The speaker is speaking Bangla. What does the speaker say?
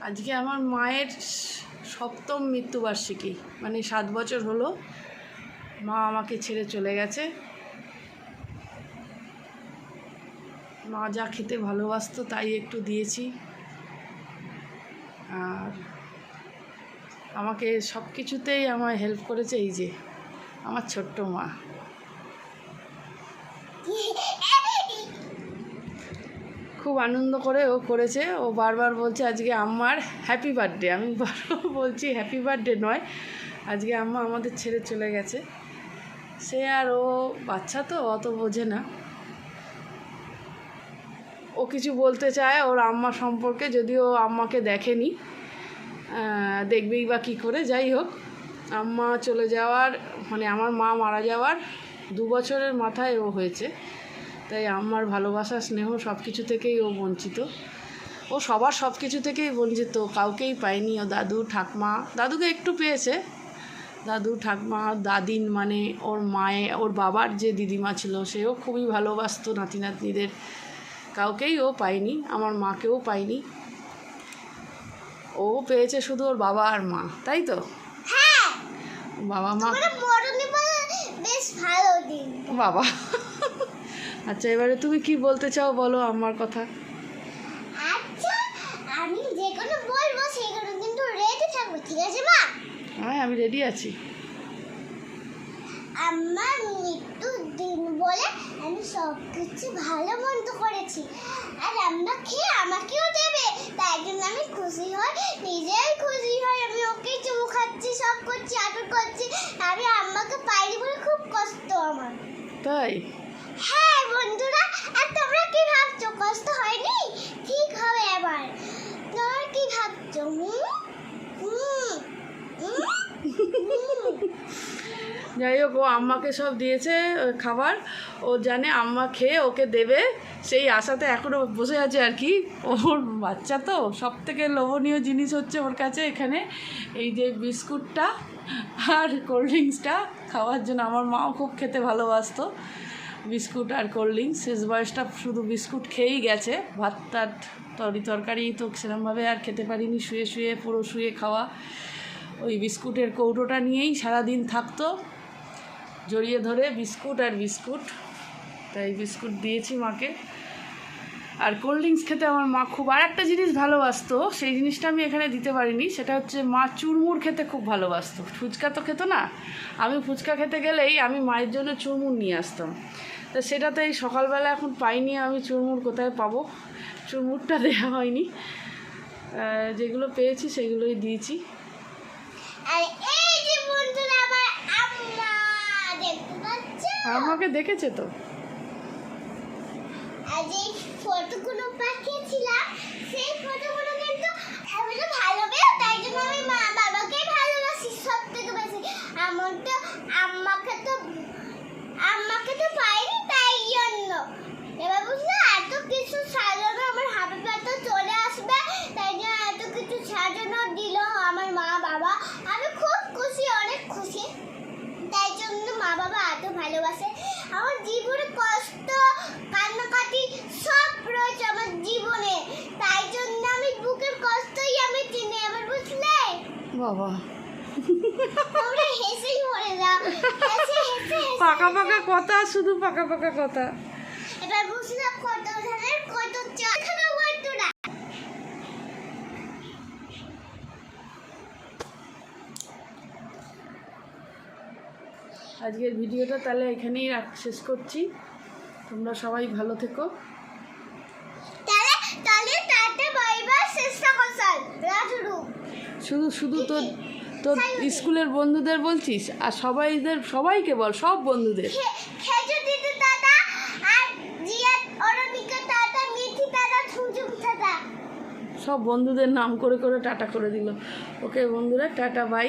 আজকে আমার মায়ের সপ্তম মৃত্যুবার্ষিকী মানে সাত বছর হলো। মা আমাকে ছেড়ে চলে গেছে। মা যা খেতে ভালোবাসতো তাই একটু দিয়েছি। আর আমাকে সব কিছুতেই আমায় হেল্প করেছে এই যে, আমার ছোট্ট মা। খুব আনন্দ করে ও করেছে। ও বারবার বলছে, আজকে আম্মার হ্যাপি বার্থডে আমি বারবার বলছি হ্যাপি বার্থডে নয়, আজকে আম্মা আমাদের ছেড়ে চলে গেছে। সে আর ও বাচ্চা তো, অত বোঝে না। ও কিছু বলতে চায়, ওর আম্মা সম্পর্কে, যদিও আম্মাকে দেখেনি। দেখবেই বা কী করে, যাই হোক। আম্মা চলে যাওয়ার মানে আমার মা মারা যাওয়ার দু বছরের মাথায় ও হয়েছে। তাই আমার ভালোবাসা স্নেহ সব কিছু থেকেই ও বঞ্চিত। ও সবার সব কিছু থেকেই বঞ্চিত। কাউকেই পায়নি। ও দাদু ঠাকমা দাদুকে একটু পেয়েছে। দাদু ঠাকমা দাদিন মানে ওর মায়ে ওর বাবার যে দিদিমা ছিল সেও খুবই ভালোবাসতো নাতি নাতনিদের কাউকেই ও পায়নি। আমার মাকেও পায়নি। ও পেয়েছে শুধু ওর বাবা আর মা তাই তো? হ্যাঁ। বাবা মা বেশ ভালো দিন। বাবা। আচ্ছা এবারে তুমি কি বলতে চাও বলো আমার কথা? আচ্ছা আমি যে কোনো বলব সেগুলো কিন্তু রেডি থাকব ঠিক আছে মা? হ্যাঁ আমি রেডি আছি। আমার মৃত্যুর দিন বলে আমি সব কিছু ভালো মন্দ করেছি। আর রান্না খেয়ে আমাকেও দেবে? তাই জন্য আমি খুশি হই নিজেই খুশি হই। আমি ওকে চুমু খাচ্ছি সব করছি আদর করছি। আমি আম্মাকে পাইনি বলে খুব কষ্ট আমার। তাই? হ্যাঁ বন্ধুরা, আর তোমরা কি ভাবছ? কষ্ট হয়নি? ঠিক হবে তোমরা কি ভাবছ? যাই হোক, ও আম্মাকে সব দিয়েছে খাবার। ও জানে আম্মা খেয়ে ওকে দেবে। সেই আশাতে এখনও বসে আছে আর কি। ওর বাচ্চা তো সব থেকে লোভনীয় জিনিস হচ্ছে ওর কাছে এখানে এই যে বিস্কুটটা আর কোল্ড ড্রিঙ্কসটা। খাওয়ার জন্য আমার মাও খুব খেতে ভালোবাসতো। বিস্কুট আর কোল্ড ড্রিঙ্কস। শেষ বয়সটা শুধু বিস্কুট খেয়েই গেছে। ভাত টাত তরি তরকারি তো সেরমভাবে আর খেতে পারিনি। শুয়ে শুয়ে, পুরো শুয়ে খাওয়া। ওই বিস্কুটের কৌটোটা নিয়েই সারাদিন থাকতো। জড়িয়ে ধরে বিস্কুট আর বিস্কুট। তাই বিস্কুট দিয়েছি মাকে। আর কোল্ড ড্রিঙ্কস খেতে আমার মা খুব আর একটা জিনিস ভালোবাসতো সেই জিনিসটা আমি এখানে দিতে পারিনি সেটা হচ্ছে মা চুরমুর খেতে খুব ভালোবাসতো। ফুচকা তো খেতো না আমি ফুচকা খেতে গেলেই আমি মায়ের জন্য চুরমুর নিয়ে আসতাম। তো সেটা তো এই সকালবেলা এখন পাইনি আমি চুরমুর কোথায় পাবো? চুরমুরটা দেওয়া হয়নি। যেগুলো পেয়েছি সেগুলোই দিয়েছি। আর এই যে বন্ধুরা আমার আম্মা দেখতে পাচ্ছ আমাকে দেখেছে তো? যে ফটোগুলো পাঠিয়েছিলাম সেই ফটোগুলো কিন্তু আমি তো ভালো তাই জন্য আমি মা বাবাকে ভালোবাসি, সব থেকে বেশি। আমার তো আম্মাকে তো আম্মাকে তো পাইনি তাই জন্য। এবার বুঝলে, এত কিছু সাজানো আমার হাতে পাতে চলে আসবে, তাই জন্য এত কিছু সাজানো দিল আমার মা বাবা। আমি খুব খুশি, অনেক খুশি। তাই জন্য মা বাবা এত ভালোবাসে। আমার জীবনে কষ্ট, কান্নাকাটি সব রয়েছে আমার জীবনে তাই জন্য আমি বুকের কষ্টই আমি চিনি এবার বুঝলে বাবা। পাকা পাকা কথা শুধু পাকা পাকা কথা। এবার বুঝলে কত ধরনের কত চখানা বন্ধুরা আজকের ভিডিওটা তাহলে এখানেই শেষ করছি। তোমরা সবাই ভালো থেকো। তাহলে তাহলে তাতে বাইবার রাজুরু। শুধু শুধু তোর তোর স্কুলের বন্ধুদের বলছিস? আর সবাইদের সবাইকে বল সব বন্ধুদের। সব বন্ধুদের নাম করে করে টাটা করে দিল। ওকে বন্ধুরা টাটা বাই।